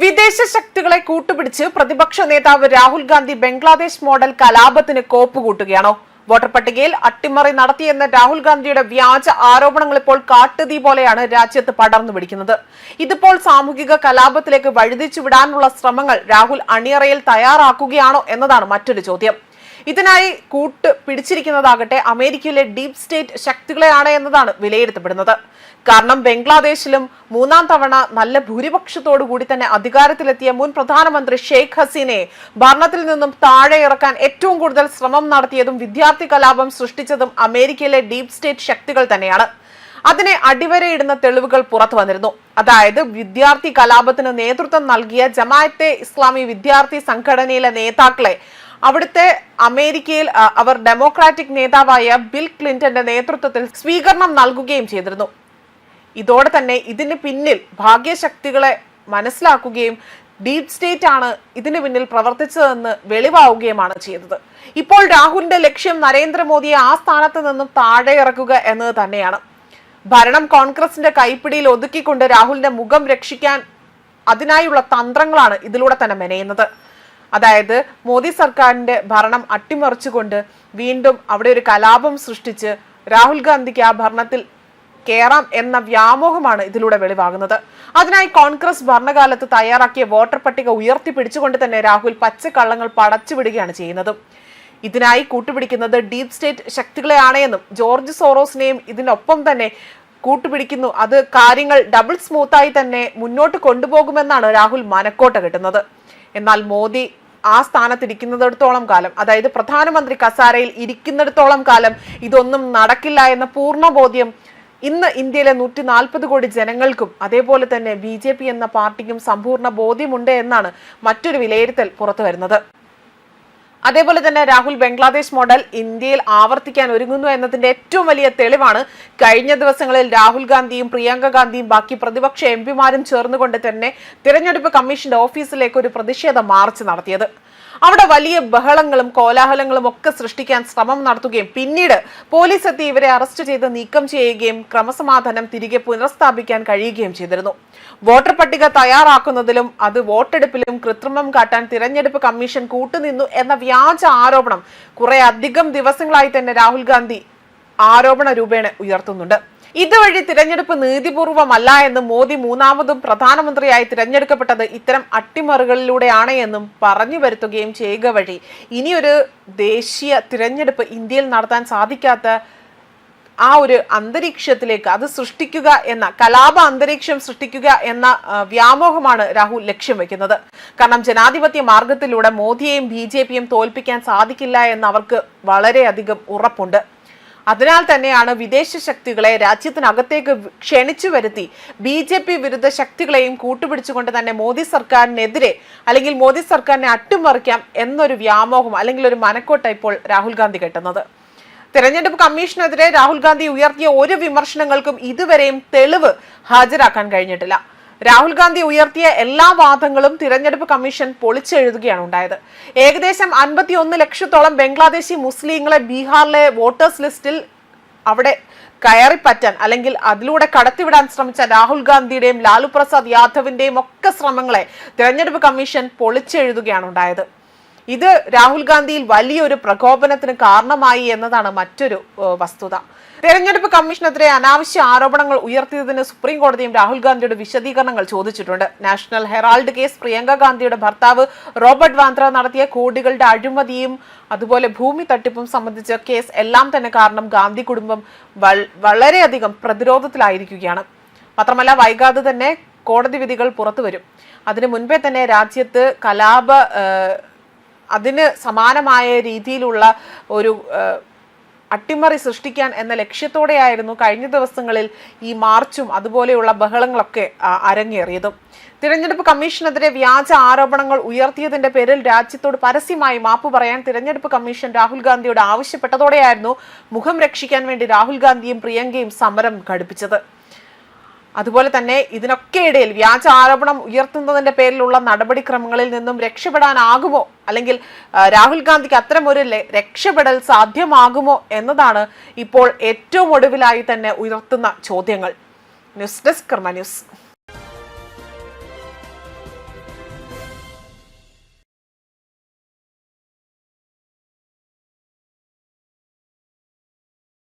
വിദേശ ശക്തികളെ കൂട്ടുപിടിച്ച് പ്രതിപക്ഷ നേതാവ് രാഹുൽ ഗാന്ധി ബംഗ്ലാദേശ് മോഡൽ കലാപത്തിന് കോപ്പുകൂട്ടുകയാണോ വോട്ടർ പട്ടികയിൽ അട്ടിമറി നടത്തിയെന്ന രാഹുൽ ഗാന്ധിയുടെ വ്യാജ ആരോപണങ്ങൾ ഇപ്പോൾ കാട്ടുതീ പോലെയാണ് രാജ്യത്ത് പടർന്നു പിടിക്കുന്നത്. ഇതിപ്പോൾ സാമൂഹിക കലാപത്തിലേക്ക് വഴുതിച്ചു വിടാനുള്ള ശ്രമങ്ങൾ രാഹുൽ അണിയറയിൽ തയ്യാറാക്കുകയാണോ എന്നതാണ് മറ്റൊരു ചോദ്യം. ഇതിനായി കൂട്ട് പിടിച്ചിരിക്കുന്നതാകട്ടെ അമേരിക്കയിലെ ഡീപ് സ്റ്റേറ്റ് ശക്തികളെയാണ് എന്നതാണ് വിലയിരുത്തപ്പെടുന്നത്. കാരണം ബംഗ്ലാദേശിലും മൂന്നാം തവണ നല്ല ഭൂരിപക്ഷത്തോടു കൂടി തന്നെ അധികാരത്തിലെത്തിയ മുൻ പ്രധാനമന്ത്രി ഷെയ്ഖ് ഹസീനെ ഭരണത്തിൽ നിന്നും താഴെ ഇറക്കാൻ ഏറ്റവും കൂടുതൽ ശ്രമം നടത്തിയതും വിദ്യാർത്ഥി കലാപം സൃഷ്ടിച്ചതും അമേരിക്കയിലെ ഡീപ് സ്റ്റേറ്റ് ശക്തികൾ തന്നെയാണ്. അതിനെ അടിവരയിടുന്ന തെളിവുകൾ പുറത്തു വന്നിരുന്നു. അതായത് വിദ്യാർത്ഥി കലാപത്തിന് നേതൃത്വം നൽകിയ ജമാഅത്തെ ഇസ്ലാമി വിദ്യാർത്ഥി സംഘടനയിലെ നേതാക്കളെ അവിടുത്തെ അമേരിക്കയിൽ അവർ ഡെമോക്രാറ്റിക് നേതാവായ ബിൽ ക്ലിന്റന്റെ നേതൃത്വത്തിൽ സ്വീകരണം നൽകുകയും ചെയ്തിരുന്നു. ഇതോടെ തന്നെ ഇതിന് പിന്നിൽ ഭാഗ്യശക്തികളെ മനസ്സിലാക്കുകയും ഡീപ് സ്റ്റേറ്റ് ആണ് ഇതിന് പിന്നിൽ പ്രവർത്തിച്ചതെന്ന് വെളിവാവുകയുമാണ് ചെയ്തത്. ഇപ്പോൾ രാഹുലിന്റെ ലക്ഷ്യം നരേന്ദ്രമോദിയെ ആ സ്ഥാനത്ത് നിന്നും താഴെ ഇറക്കുക എന്നത് തന്നെയാണ്. ഭരണം കോൺഗ്രസിന്റെ കൈപ്പിടിയിൽ ഒതുക്കിക്കൊണ്ട് രാഹുലിന്റെ മുഖം രക്ഷിക്കാൻ അതിനായുള്ള തന്ത്രങ്ങളാണ് ഇതിലൂടെ തന്നെ മെനയുന്നത്. അതായത് മോദി സർക്കാരിന്റെ ഭരണം അട്ടിമറിച്ചുകൊണ്ട് വീണ്ടും അവിടെ ഒരു കലാപം സൃഷ്ടിച്ച് രാഹുൽ ഗാന്ധിക്ക് ആ ഭരണത്തിൽ കയറാം എന്ന വ്യാമോഹമാണ് ഇതിലൂടെ വെളിവാകുന്നത്. അതിനായി കോൺഗ്രസ് ഭരണകാലത്ത് തയ്യാറാക്കിയ വോട്ടർ പട്ടിക ഉയർത്തിപ്പിടിച്ചുകൊണ്ട് തന്നെ രാഹുൽ പച്ചക്കള്ളങ്ങൾ പടച്ചുവിടുകയാണ് ചെയ്യുന്നത്. ഇതിനായി കൂട്ടുപിടിക്കുന്നത് ഡീപ് സ്റ്റേറ്റ് ശക്തികളെയാണ് എന്നും ജോർജ് സോറോസിനെയും ഇതിനൊപ്പം തന്നെ കൂട്ടുപിടിക്കുന്നു. അത് കാര്യങ്ങൾ ഡബിൾ സ്മൂത്തായി തന്നെ മുന്നോട്ട് കൊണ്ടുപോകുമെന്നാണ് രാഹുൽ മനക്കോട്ട കിട്ടുന്നത്. എന്നാൽ മോദി ആ സ്ഥാനത്തിരിക്കുന്നിടത്തോളം കാലം അതായത് പ്രധാനമന്ത്രി കസാരയിൽ ഇരിക്കുന്നിടത്തോളം കാലം ഇതൊന്നും നടക്കില്ല എന്ന പൂർണ ബോധ്യം ഇന്ന് ഇന്ത്യയിലെ നൂറ്റി നാൽപ്പത് കോടി ജനങ്ങൾക്കും അതേപോലെ തന്നെ ബി എന്ന പാർട്ടിക്കും സമ്പൂർണ ബോധ്യമുണ്ട് എന്നാണ് മറ്റൊരു വിലയിരുത്തൽ പുറത്തു വരുന്നത് അതേപോലെ തന്നെ രാഹുൽ ബംഗ്ലാദേശ് മോഡൽ ഇന്ത്യയിൽ ആവർത്തിക്കാൻ ഒരുങ്ങുന്നു എന്നതിന്റെ ഏറ്റവും വലിയ തെളിവാണ് കഴിഞ്ഞ ദിവസങ്ങളിൽ രാഹുൽ ഗാന്ധിയും പ്രിയങ്ക ഗാന്ധിയും ബാക്കി പ്രതിപക്ഷ എം പിമാരും ചേർന്നുകൊണ്ട് തന്നെ തിരഞ്ഞെടുപ്പ് കമ്മീഷന്റെ ഓഫീസിലേക്ക് ഒരു പ്രതിഷേധ മാർച്ച് നടത്തിയത്. അവിടെ വലിയ ബഹളങ്ങളും കോലാഹലങ്ങളും ഒക്കെ സൃഷ്ടിക്കാൻ ശ്രമം നടത്തുകയും പിന്നീട് പോലീസ് എത്തി ഇവരെ അറസ്റ്റ് ചെയ്ത് നീക്കം ചെയ്യുകയും ക്രമസമാധാനം തിരികെ പുനഃസ്ഥാപിക്കാൻ കഴിയുകയും ചെയ്തിരുന്നു. വോട്ടർ പട്ടിക തയ്യാറാക്കുന്നതിലും അത് വോട്ടെടുപ്പിലും കൃത്രിമം കാട്ടാൻ തിരഞ്ഞെടുപ്പ് കമ്മീഷൻ കൂട്ടുനിന്നു എന്ന വ്യാജ ആരോപണം. കുറെ അധികം ദിവസങ്ങളായി തന്നെ രാഹുൽ ഗാന്ധി ആരോപണ രൂപേണ ഉയർത്തുന്നുണ്ട്. ഇതുവഴി തിരഞ്ഞെടുപ്പ് നീതിപൂർവമല്ല എന്നും മോദി മൂന്നാമതും പ്രധാനമന്ത്രിയായി തിരഞ്ഞെടുക്കപ്പെട്ടത് ഇത്തരം അട്ടിമറികളിലൂടെയാണ് എന്നും പറഞ്ഞു വരുത്തുകയും ചെയ്യുക വഴി. ഇനിയൊരു ദേശീയ തിരഞ്ഞെടുപ്പ് ഇന്ത്യയിൽ നടത്താൻ സാധിക്കാത്ത ആ ഒരു അന്തരീക്ഷത്തിലേക്ക് അത് സൃഷ്ടിക്കുക എന്ന കലാപ അന്തരീക്ഷം സൃഷ്ടിക്കുക എന്ന വ്യാമോഹമാണ് രാഹുൽ ലക്ഷ്യം വെക്കുന്നത്. കാരണം ജനാധിപത്യ മാർഗത്തിലൂടെ മോദിയെയും ബി ജെ പിയും തോൽപ്പിക്കാൻ സാധിക്കില്ല എന്ന് അവർക്ക് വളരെയധികം ഉറപ്പുണ്ട്. അതിനാൽ തന്നെയാണ് വിദേശ ശക്തികളെ രാജ്യത്തിനകത്തേക്ക് ക്ഷണിച്ചു വരുത്തി ബി ജെ പി വിരുദ്ധ ശക്തികളെയും കൂട്ടുപിടിച്ചുകൊണ്ട് തന്നെ മോദി സർക്കാരിനെതിരെ അല്ലെങ്കിൽ മോദി സർക്കാരിനെ അട്ടിമറിക്കാം എന്നൊരു വ്യാമോഹം അല്ലെങ്കിൽ ഒരു മനക്കോട്ട ഇപ്പോൾ രാഹുൽ ഗാന്ധി കെട്ടുന്നത്. തെരഞ്ഞെടുപ്പ് കമ്മീഷനെതിരെ രാഹുൽ ഗാന്ധി ഉയർത്തിയ ഒരു വിമർശനങ്ങൾക്കും ഇതുവരെയും തെളിവ് ഹാജരാക്കാൻ കഴിഞ്ഞിട്ടില്ല. രാഹുൽ ഗാന്ധി ഉയർത്തിയ എല്ലാ വാദങ്ങളും തിരഞ്ഞെടുപ്പ് കമ്മീഷൻ പൊളിച്ചെഴുതുകയാണ് ഉണ്ടായത്. ഏകദേശം അൻപത്തി ഒന്ന് ലക്ഷത്തോളം ബംഗ്ലാദേശി മുസ്ലിങ്ങളെ ബീഹാറിലെ വോട്ടേഴ്സ് ലിസ്റ്റിൽ അവിടെ കയറിപ്പറ്റാൻ അല്ലെങ്കിൽ അതിലൂടെ കടത്തിവിടാൻ ശ്രമിച്ച രാഹുൽ ഗാന്ധിയുടെയും ലാലു പ്രസാദ് യാദവിന്റെയും ഒക്കെ ശ്രമങ്ങളെ തിരഞ്ഞെടുപ്പ് കമ്മീഷൻ പൊളിച്ചെഴുതുകയാണ് ഉണ്ടായത്. ഇത് രാഹുൽ ഗാന്ധിയിൽ വലിയൊരു പ്രകോപനത്തിന് കാരണമായി എന്നതാണ് മറ്റൊരു വസ്തുത. തെരഞ്ഞെടുപ്പ് കമ്മീഷനെതിരെ അനാവശ്യ ആരോപണങ്ങൾ ഉയർത്തിയതിന് സുപ്രീം കോടതിയും രാഹുൽ ഗാന്ധിയുടെ വിശദീകരണങ്ങൾ ചോദിച്ചിട്ടുണ്ട്. നാഷണൽ ഹെറാൾഡ് കേസ് പ്രിയങ്ക ഗാന്ധിയുടെ ഭർത്താവ് റോബർട്ട് വാന്ദ്ര നടത്തിയ കോടികളുടെ അഴിമതിയും അതുപോലെ ഭൂമി തട്ടിപ്പും സംബന്ധിച്ച കേസ് എല്ലാം തന്നെ കാരണം ഗാന്ധി കുടുംബം വളരെയധികം പ്രതിരോധത്തിലായിരിക്കുകയാണ്. മാത്രമല്ല വൈകാതെ തന്നെ കോടതി വിധികൾ പുറത്തു വരും. അതിനു മുൻപേ തന്നെ രാജ്യത്ത് കലാപ അതിന് സമാനമായ രീതിയിലുള്ള ഒരു അട്ടിമറി സൃഷ്ടിക്കാൻ എന്ന ലക്ഷ്യത്തോടെയായിരുന്നു കഴിഞ്ഞ ദിവസങ്ങളിൽ ഈ മാർച്ചും അതുപോലെയുള്ള ബഹളങ്ങളൊക്കെ അരങ്ങേറിയതും. തിരഞ്ഞെടുപ്പ് കമ്മീഷനെതിരെ വ്യാജ ആരോപണങ്ങൾ ഉയർത്തിയതിന്റെ പേരിൽ രാജ്യത്തോട് പരസ്യമായി മാപ്പ് പറയാൻ തിരഞ്ഞെടുപ്പ് കമ്മീഷൻ രാഹുൽ ഗാന്ധിയോട് ആവശ്യപ്പെട്ടതോടെയായിരുന്നു മുഖം രക്ഷിക്കാൻ വേണ്ടി രാഹുൽ ഗാന്ധിയും പ്രിയങ്കയും സമരം ഘടിപ്പിച്ചത്. അതുപോലെ തന്നെ ഇതിനൊക്കെ ഇടയിൽ വ്യാജ ആരോപണം ഉയർത്തുന്നതിന്റെ പേരിലുള്ള നടപടിക്രമങ്ങളിൽ നിന്നും രക്ഷപ്പെടാനാകുമോ? അല്ലെങ്കിൽ രാഹുൽ ഗാന്ധിക്ക് അത്തരം ഒരു രക്ഷപ്പെടൽ സാധ്യമാകുമോ എന്നതാണ് ഇപ്പോൾ ഏറ്റവും ഒടുവിലായി തന്നെ ഉയർത്തുന്ന ചോദ്യങ്ങൾ. News desk Karma news.